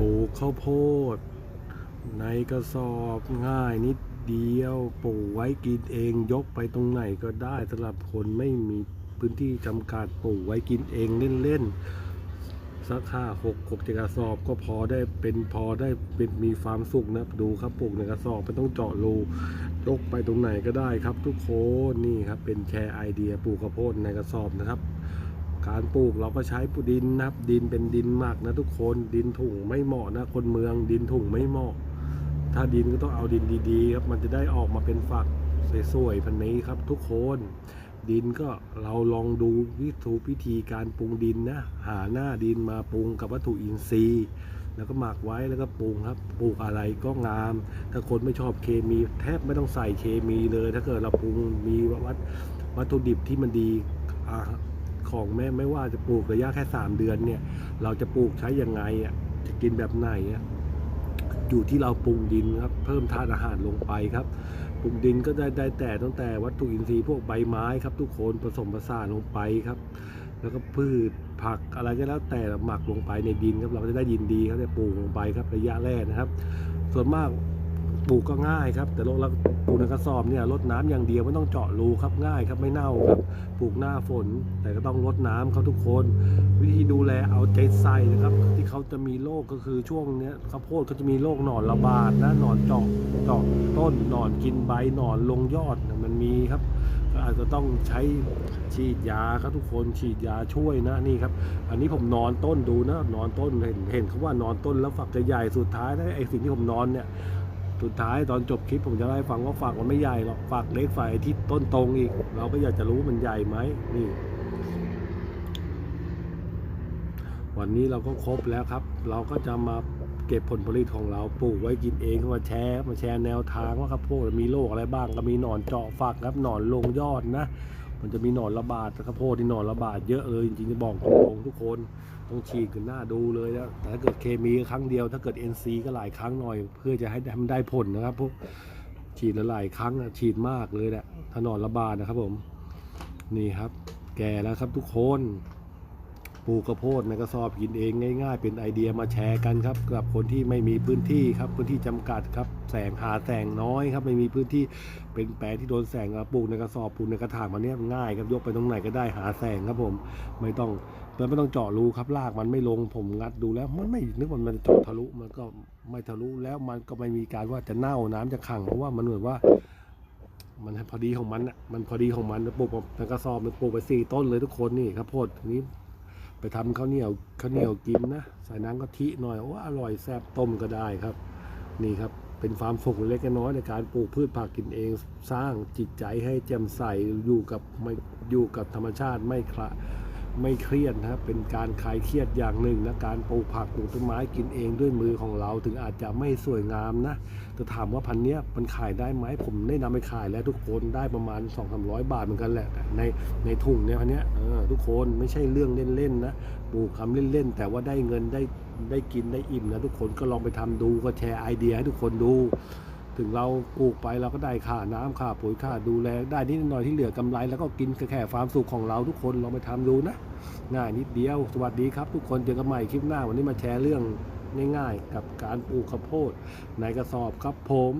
ปลูกข้าวโพด ในกระสอบง่ายนิดเดียวปลูกไว้กินเองยกไปตรงไหนก็ได้สำหรับคนไม่มีพื้นที่จำกัดปลูกไว้กินเองเล่นๆสักห้าหกหกเจกระสอบก็พอได้เป็นพอได้เป็นมีความสุขนะดูครับปลูกในกระสอบไม่ต้องเจาะรูยกไปตรงไหนก็ได้ครับ ทุกคนนี่ครับเป็นแชร์ไอเดียปลูกข้าวโพดในกระสอบนะครับ การปลูกเราก็ใช้ปูดินนะครับ ดินเป็นดินหมักนะทุกคนดินถุงไม่เหมาะนะ คนเมืองดินถุงไม่เหมาะ ถ้าดินก็ต้องเอาดินดีๆครับ มันจะได้ออกมาเป็นฝักสวยๆพันนี้ครับ ทุกคนดินก็เราลองดูวิธีพิธีการปรุงดินนะ หาหน้าดินมาปรุงกับวัตถุอินทรีย์ แล้วก็หมักไว้แล้วก็ปรุงครับปลูกอะไรก็งาม ถ้าคนไม่ชอบเคมี แทบไม่ต้องใส่เคมีเลย ถ้าเกิดเราปรุงมีวัตวัตถุดิบที่มันดีอ่า ของแม่ไม่ว่าจะปลูกระยะแค่3เดือนเนี่ย เราจะปลูกใช้ยังไงอะจะกินแบบไหนอะอยู่ที่เราปรุงดินครับ เพิ่มธาตุอาหารลงไปครับปรุงดินก็ได้ได้แต่ตั้งแต่วัตถุอินทรีย์พวกใบไม้ครับ ทุกคนผสมผสานลงไปครับ แล้วก็พืชผักอะไรก็แล้วแต่หมักลงไปในดินครับเราจะได้ดินดีครับได้ปลูกลงไปครับระยะแรกนะครับ ส่วนมาก ปลูกก็ง่ายครับ แต่เราปลูกในกระสอบเนี่ยรดน้ำอย่างเดียวไม่ต้องเจาะรูครับง่ายครับไม่เน่าครับปลูกหน้าฝน แต่ก็ต้องรดน้ำครับทุกคน วิธีดูแลเอาใจใส่นะครับ ที่เขาจะมีโรคก็คือช่วงเนี้ยข้าวโพดเขาจะมีโรคหนอนระบาดนะหนอนเจาะเจาะต้นหนอนกินใบหนอนลงยอดมันมีครับก็อาจจะต้องใช้ฉีดยาครับทุกคนฉีดยาช่วยนะนี่ครับ อันนี้ผมนอนต้นดูนะนอนต้นเห็นเห็นเขาว่านอนต้นแล้วฝักจะใหญ่สุดท้ายได้ไอ้สิ่งที่ผมนอนเนี่ย สุดท้ายตอนจบคลิปผมจะได้ฟังว่าฝักมันไม่ใหญ่หรอกฝักเล็กฝ่ายที่ต้นตรงอีก เราก็อยากจะรู้มันใหญ่ไหมนี่ วันนี้เราก็ครบแล้วครับ เราก็จะมาเก็บผลผลิตของเราปลูกไว้กินเองมาแชร์มาแชร์แนวทางว่าครับพวกมีโรคอะไรบ้างก็มีหนอนเจาะฝักครับหนอนลงยอดนะ มันจะมีหนอนระบาดข้าวโพดที่หนอนระบาดเยอะเลยจริงๆจะบอกตรงๆทุกคนต้องฉีดกันหน้าดูเลยนะแต่ถ้าเกิดเคมีครั้งเดียว ถ้าเกิด NC ก็หลายครั้งหน่อย เพื่อจะให้ทำได้ผลนะครับพวกฉีดหลายครั้งฉีดมากเลยแหละถ้าหนอนระบาดนะครับผมนี่ครับ แก่แล้วครับทุกคน ลูกข้าวโพดในกระสอบกินเองง่าย ๆ เป็นไอเดียมาแชร์กันครับกับคนที่ไม่มีพื้นที่ครับพื้นที่จำกัดครับแสงหาแสงน้อยครับไม่มีพื้นที่เป็นแปลงที่โดนแสงปลูกในกระสอบปลูกในกระถางมันเนี้ยง่ายครับยกไปตรงไหนก็ได้หาแสงครับผมไม่ต้องมันไม่ต้องเจาะรูครับรากมันไม่ลงผมงัดดูแล้ว มันไม่นึกว่ามันจะเจาะทะลุมันก็ไม่ทะลุแล้วมันก็ไม่มีการว่าจะเน่าน้ำจะขังเพราะว่ามันเหมือนว่ามันพอดีของมันอะ มันพอดีของมันปลูกในกระสอบมันปลูกไปสี่ต้นเลยทุกคนนี่ครับโพดทีนี้ ไปทำข้าวเหนียวข้าวเหนียวกินนะใส่น้ำกะทิหน่อยโอ้อร่อยแซ่บต้มก็ได้ครับ นี่ครับเป็นฟาร์มสุกเล็กน้อยในการปลูกพืชผักกินเองสร้างจิตใจให้แจ่มใสอยู่กับไม่อยู่กับธรรมชาติไม่คละ ไม่เครียดนะครับเป็นการคลายเครียดอย่างหนึ่งนะการปลูกผักปลูกต้นไม้กินเองด้วยมือของเราถึงอาจจะไม่สวยงามนะแต่ถามว่าพันเนี้ยมันขายได้ไหมผมได้นำไปขายแล้วทุกคนได้ประมาณ 2 3 0 0 บาทเหมือนกันแหละในในถุงเนี่ยพันเนี้ยเออทุกคนไม่ใช่เรื่องเล่นๆนะปลูกคำเล่นๆแต่ว่าได้เงินได้ได้กินได้อิ่มนะทุกคนก็ลองไปทำดูก็แชร์ไอเดียให้ทุกคนดู ถึงเราปลูกไปเราก็ได้ค่าน้ำค่าปุ๋ยค่าดูแลได้นิดหน่อยที่เหลือกำไร แล้วก็กินแค่ความสุขของเราทุกคนลองไปทำดูนะง่ายนิดเดียวสวัสดีครับ ทุกคนเจอกันใหม่คลิปหน้าวันนี้มาแชร์เรื่องง่ายๆ กับการปลูกข้าวโพดในกระสอบครับผม